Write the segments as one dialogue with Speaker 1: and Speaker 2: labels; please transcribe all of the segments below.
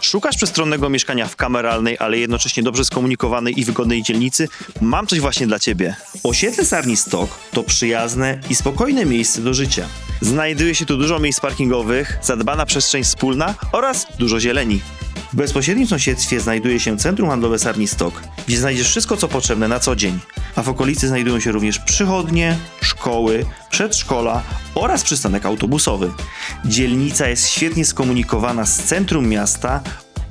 Speaker 1: Szukasz przestronnego mieszkania w kameralnej, ale jednocześnie dobrze skomunikowanej i wygodnej dzielnicy? Mam coś właśnie dla Ciebie. Osiedle Sarni Stok to przyjazne i spokojne miejsce do życia. Znajduje się tu dużo miejsc parkingowych, zadbana przestrzeń wspólna oraz dużo zieleni. W bezpośrednim sąsiedztwie znajduje się centrum handlowe Sarni Stok, gdzie znajdziesz wszystko co potrzebne na co dzień. A w okolicy znajdują się również przychodnie, szkoły, przedszkola oraz przystanek autobusowy. Dzielnica jest świetnie skomunikowana z centrum miasta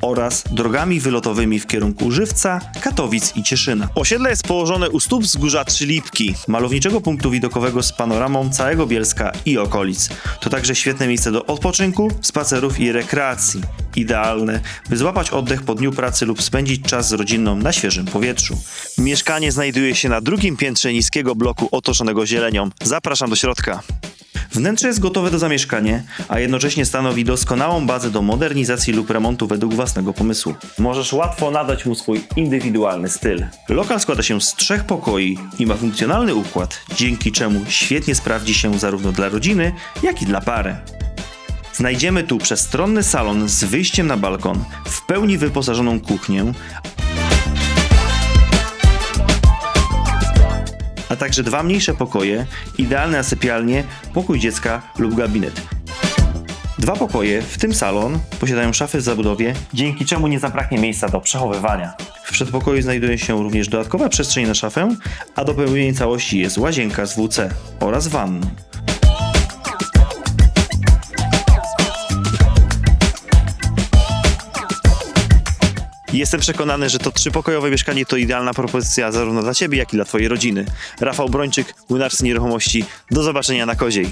Speaker 1: oraz drogami wylotowymi w kierunku Żywca, Katowic i Cieszyna. Osiedle jest położone u stóp wzgórza Trzylipki, malowniczego punktu widokowego z panoramą całego Bielska i okolic. To także świetne miejsce do odpoczynku, spacerów i rekreacji. Idealne, by złapać oddech po dniu pracy lub spędzić czas z rodziną na świeżym powietrzu. Mieszkanie znajduje się na drugim piętrze niskiego bloku otoczonego zielenią. Zapraszam do środka. Wnętrze jest gotowe do zamieszkania, a jednocześnie stanowi doskonałą bazę do modernizacji lub remontu według własnego pomysłu. Możesz łatwo nadać mu swój indywidualny styl. Lokal składa się z trzech pokoi i ma funkcjonalny układ, dzięki czemu świetnie sprawdzi się zarówno dla rodziny, jak i dla pary. Znajdziemy tu przestronny salon z wyjściem na balkon, w pełni wyposażoną kuchnię, a także dwa mniejsze pokoje, idealne na sypialnię, pokój dziecka lub gabinet. Dwa pokoje, w tym salon, posiadają szafy w zabudowie, dzięki czemu nie zabraknie miejsca do przechowywania. W przedpokoju znajduje się również dodatkowa przestrzeń na szafę, a do pełnienia całości jest łazienka z WC oraz wanną. Jestem przekonany, że to trzypokojowe mieszkanie to idealna propozycja zarówno dla Ciebie, jak i dla Twojej rodziny. Rafał Brończyk, Młynarcy Nieruchomości. Do zobaczenia na Koziej.